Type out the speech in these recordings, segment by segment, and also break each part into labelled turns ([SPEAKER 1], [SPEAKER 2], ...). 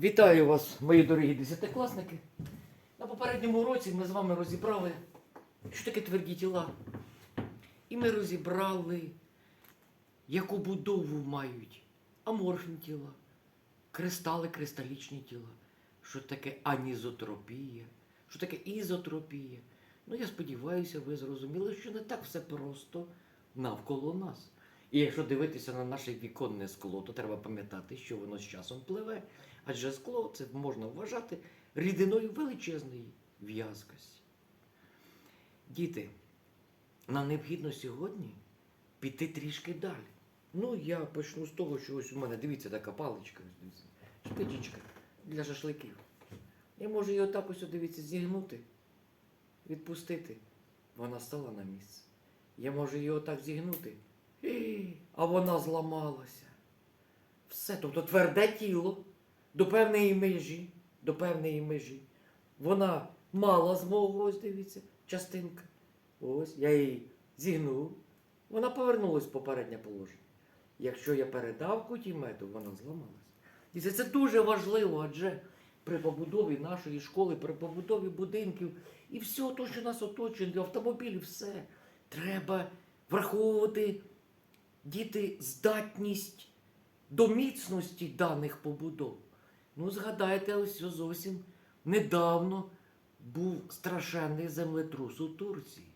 [SPEAKER 1] Вітаю вас, мої дорогі десятикласники. На попередньому уроці ми з вами розібрали, що таке тверді тіла. І ми розібрали, яку будову мають аморфні тіла, кристали, кристалічні тіла, що таке анізотропія, що таке ізотропія. Ну, я сподіваюся, ви зрозуміли, що не так все просто навколо нас. І якщо дивитися на наше віконне скло, то треба пам'ятати, що воно з часом пливе. Адже скло це можна вважати рідиною величезної в'язкості. Діти, нам необхідно сьогодні піти трішки далі. Ну, я почну з того, що ось у мене, дивіться, така паличка, дивіться, шпичечка для шашликів. Я можу її отак ось, дивіться, зігнути, відпустити. Вона стала на місце. Я можу її отак зігнути, а вона зламалася. Все, тобто тверде тіло до певної межі, до певної межі. Вона мала змогу, ось дивіться, частинка. Ось, я її зігнув. Вона повернулась в попереднє положення. Якщо я передав кутімету, вона зламалась. І це, це дуже важливо, адже при побудові нашої школи, при побудові будинків і всього того, що нас оточує, автомобілів, все. Треба враховувати діти здатність до міцності даних побудов. Ну, згадайте, ось зовсім недавно був страшенний землетрус у Турції.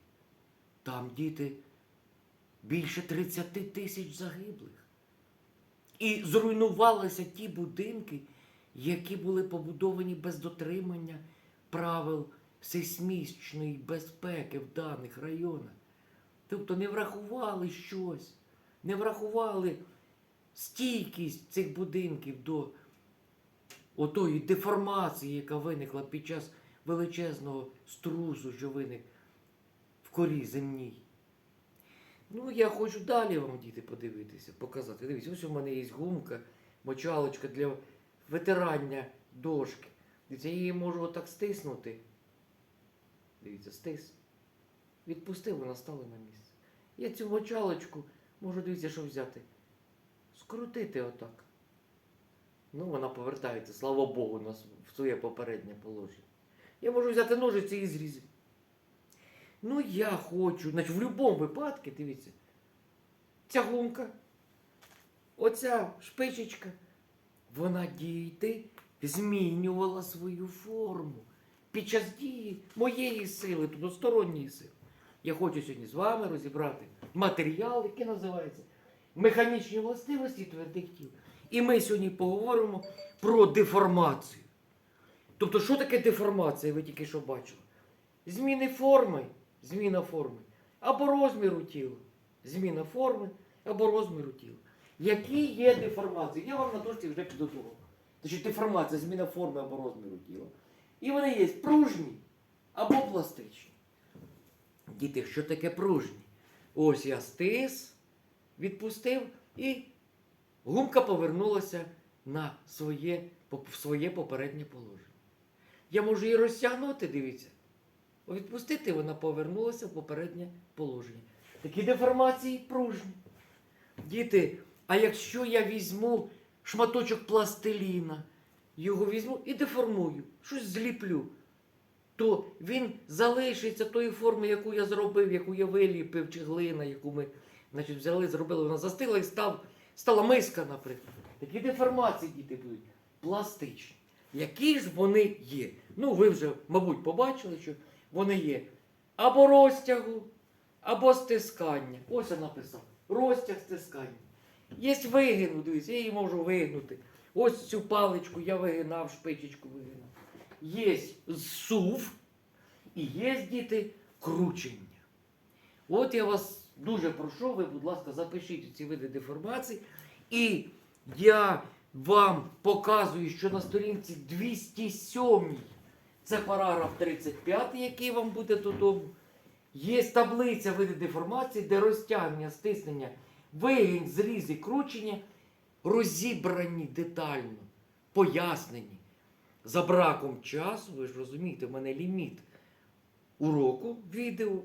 [SPEAKER 1] Там діти більше 30 тисяч загиблих. І зруйнувалися ті будинки, які були побудовані без дотримання правил сейсмічної безпеки в даних районах. Тобто не врахували щось, не врахували стійкість цих будинків до отої деформації, яка виникла під час величезного струсу, що виник в корі земній. Ну, я хочу далі вам, діти, подивитися, показати. Дивіться, ось у мене є гумка, мочалочка для витирання дошки. Дивіться, я її можу отак стиснути. Дивіться, стис. Відпустив, вона стала на місце. Я цю мочалочку можу, дивіться, що взяти. Скрутити отак. Ну, вона повертається, слава Богу, на с- в своє попереднє положення. Я можу взяти ножиці і зрізати. Ну, я хочу, значить, в будь-якому випадку, дивіться, ця гумка, оця шпичечка, вона дійти змінювала свою форму під час дії моєї сили, тобто сторонньої сили. Я хочу сьогодні з вами розібрати матеріал, який називається механічні властивості твердих тіл. І ми сьогодні поговоримо про деформацію. Тобто, що таке деформація, ви тільки що бачили? Зміни форми, зміна форми, або розміру тіла. Зміна форми або розміру тіла. Які є деформації? Я вам на дошці вже підготував. Значить, деформація, зміна форми або розміру тіла. І вони є пружні або пластичні. Діти, що таке пружні? Ось я стис, відпустив і гумка повернулася на своє, в своє попереднє положення. Я можу її розтягнути, дивіться. Відпустити, вона повернулася в попереднє положення. Такі деформації пружні. Діти, а якщо я візьму шматочок пластиліна, його візьму і деформую, щось зліплю, то він залишиться тої форми, яку я зробив, яку я виліпив, чи глина, яку ми значить, взяли, зробили, вона застигла і став, стала миска, наприклад. Такі деформації, діти, будуть пластичні. Які ж вони є? Ну, ви вже, мабуть, побачили, що вони є або розтягу, або стискання. Ось я написав. Розтяг стискання. Є вигину, дивіться, я її можу вигнути. Ось цю паличку я вигинав, шпичечку вигинав. Є сув і є, діти, кручення. От я вас дуже прошу, ви, будь ласка, запишіть ці види деформацій. І я вам показую, що на сторінці 207, це параграф 35, який вам буде додому. Є таблиця види деформації, де розтягнення, стиснення, вигін, зріз кручення розібрані детально, пояснені. За браком часу, ви ж розумієте, в мене ліміт уроку відео.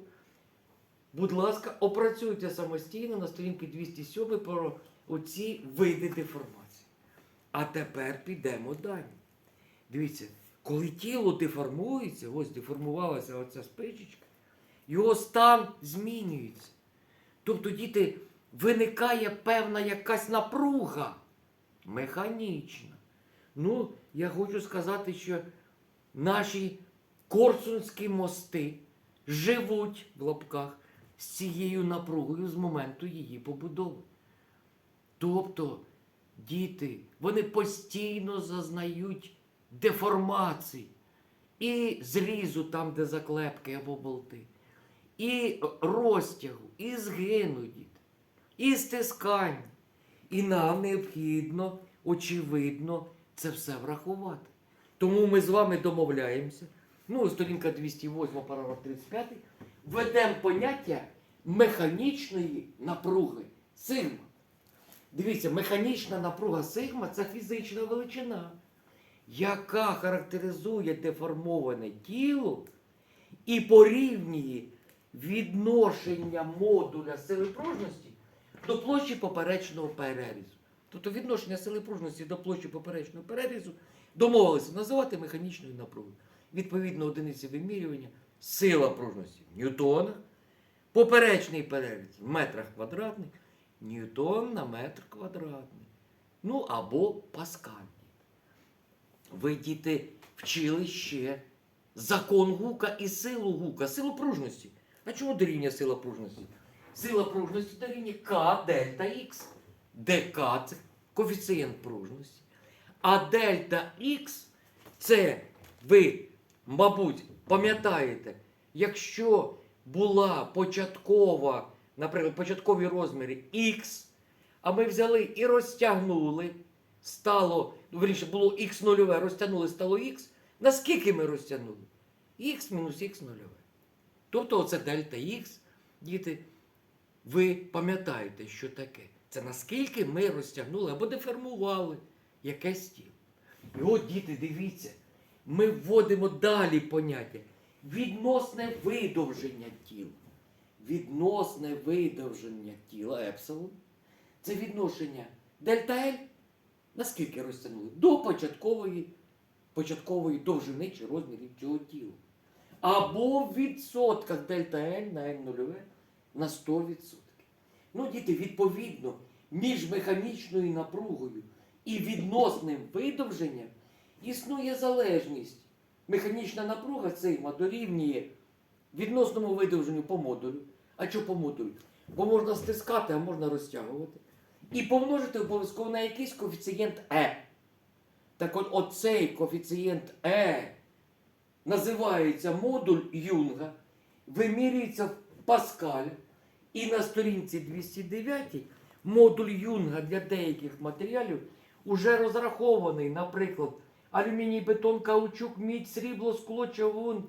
[SPEAKER 1] Будь ласка, опрацюйте самостійно на сторінці 207 про оці види деформації. А тепер підемо далі. Дивіться, коли тіло деформується, ось деформувалася оця спичечка, його стан змінюється. Тобто, діти, виникає певна якась напруга механічна. Ну, я хочу сказати, що наші корсунські мости живуть в лапках з цією напругою з моменту її побудови. Тобто, діти, вони постійно зазнають деформацій і зрізу там, де заклепки або болти, і розтягу, і згину, діти, і стискання. І нам необхідно, очевидно, це все врахувати. Тому ми з вами домовляємося. Ну, сторінка 208, параграф 35, введемо поняття механічної напруги сигма. Дивіться, механічна напруга сигма це фізична величина, яка характеризує деформоване тіло і порівнює відношення модуля сили пружності до площі поперечного перерізу. Тобто відношення сили пружності до площі поперечного перерізу домовилися називати механічною напругою. Відповідно, одиниці вимірювання сила пружності в ньютонах, поперечний переріз в метрах квадратних, ньютон на метр квадратний. Ну або паскаль. Ви, діти, вчили ще закон гука і силу гука, силу пружності. А чому дорівнює сила пружності? Сила пружності дорівнює К дельта Х, де К це коефіцієнт пружності. А дельта Х це ви, мабуть, пам'ятаєте, якщо була початкова, наприклад, початкові розміри Х, а ми взяли і розтягнули, стало, ну, верніше, було х нульове, розтягнули, стало х. Наскільки ми розтягнули? Х мінус х нульове. Тобто оце дельта х, діти, ви пам'ятаєте, що таке. Це наскільки ми розтягнули або деформували якесь тіло. І от, діти, дивіться, ми вводимо далі поняття. Відносне видовження тіла. Відносне видовження тіла епсилон. Це відношення дельта L. Наскільки розтягнули? До початкової, початкової довжини чи розмірів цього тіла. Або в відсотках дельта L на L нульове на 100%. Ну, діти, відповідно, між механічною напругою і відносним видовженням існує залежність. Механічна напруга сигма дорівнює відносному видовженню по модулю. А що по модулю? Бо можна стискати, а можна розтягувати. І помножити обов'язково на якийсь коефіцієнт Е. Так от оцей коефіцієнт Е називається модуль Юнга, вимірюється в Паскаль. І на сторінці 209 модуль Юнга для деяких матеріалів уже розрахований, наприклад, алюміній, бетон, каучук, мідь, срібло, скло, чавун,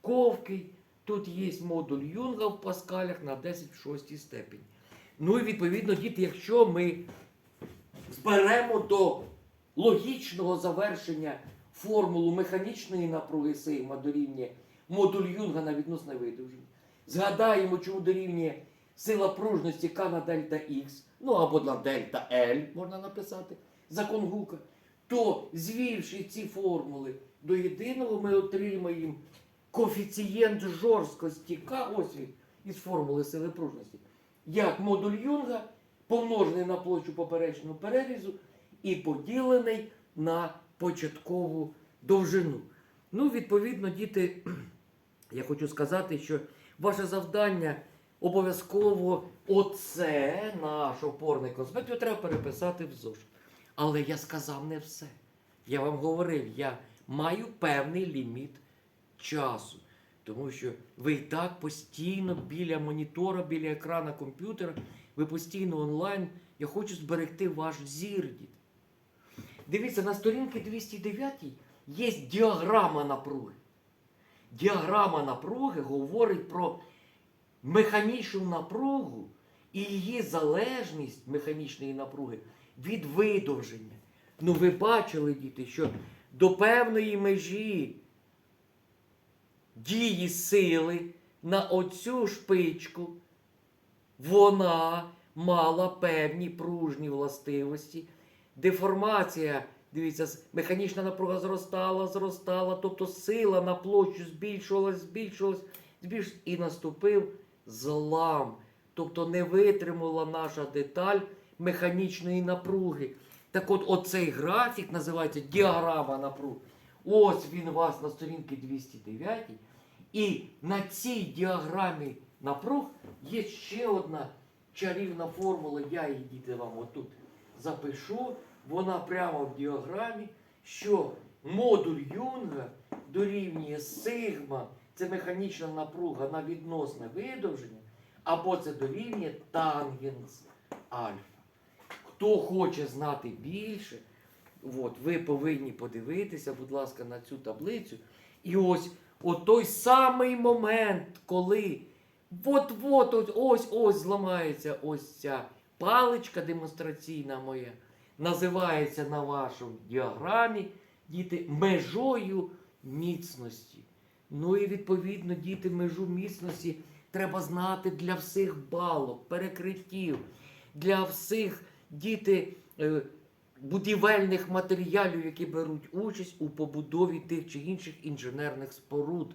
[SPEAKER 1] ковки. Тут є модуль Юнга в паскалях на 10 в 6 степені. Ну і відповідно, діти, якщо ми зберемо до логічного завершення формулу механічної напруги сигма дорівнює модуль Юнга на відносне видовження, згадаємо, чому дорівнює сила пружності К на дельта Х, ну або на дельта L можна написати, закон Гука, то звівши ці формули до єдиного, ми отримаємо коефіцієнт жорсткості К, ось він, із формули сили пружності, як модуль Юнга, помножений на площу поперечного перерізу і поділений на початкову довжину. Ну, відповідно, діти, я хочу сказати, що ваше завдання обов'язково оце наш опорний конспект його треба переписати в зошит. Але я сказав не все. Я вам говорив, я маю певний ліміт часу. Тому що ви і так постійно біля монітора, біля екрана комп'ютера, ви постійно онлайн. Я хочу зберегти ваш зір. Дивіться, на сторінці 209 є діаграма напруги. Діаграма напруги говорить про механічну напругу і її залежність механічної напруги від видовження. Ну, ви бачили, діти, що до певної межі дії сили на оцю шпичку вона мала певні пружні властивості. Деформація Дивіться, механічна напруга зростала, зростала, тобто сила на площу збільшувалась, збільшувалась, збільшувалась, і наступив злам. Тобто не витримала наша деталь механічної напруги. Так от оцей графік називається діаграма напруг. Ось він у вас на сторінці 209. І на цій діаграмі напруг є ще одна чарівна формула. Я її діти вам отут запишу. Вона прямо в діаграмі, що модуль Юнга дорівнює сигма, це механічна напруга на відносне видовження, або це дорівнює тангенс альфа. Хто хоче знати більше, от, ви повинні подивитися, будь ласка, на цю таблицю. І ось от той самий момент, коли от-от ось ось ось зламається ось ця паличка демонстраційна моя, називається на вашому діаграмі діти межою міцності. Ну і відповідно, діти, межу міцності треба знати для всіх балок, перекриттів, для всіх діти е, будівельних матеріалів, які беруть участь у побудові тих чи інших інженерних споруд.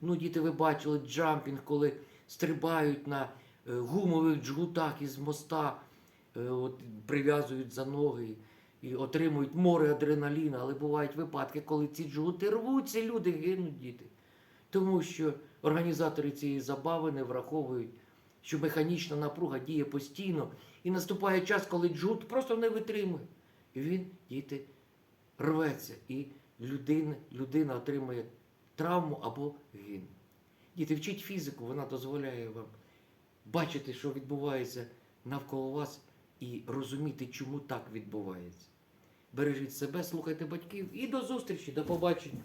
[SPEAKER 1] Ну, діти, ви бачили джампінг, коли стрибають на е, гумових джгутах із моста, от, прив'язують за ноги і отримують море адреналіна. Але бувають випадки, коли ці джгути рвуться, люди гинуть, діти. Тому що організатори цієї забави не враховують, що механічна напруга діє постійно, і наступає час, коли джут просто не витримує. І він, діти, рветься, і людина, людина отримує травму або гине. Діти, вчіть фізику, вона дозволяє вам бачити, що відбувається навколо вас, і розуміти, чому так відбувається. Бережіть себе, слухайте батьків і до зустрічі, до побачення.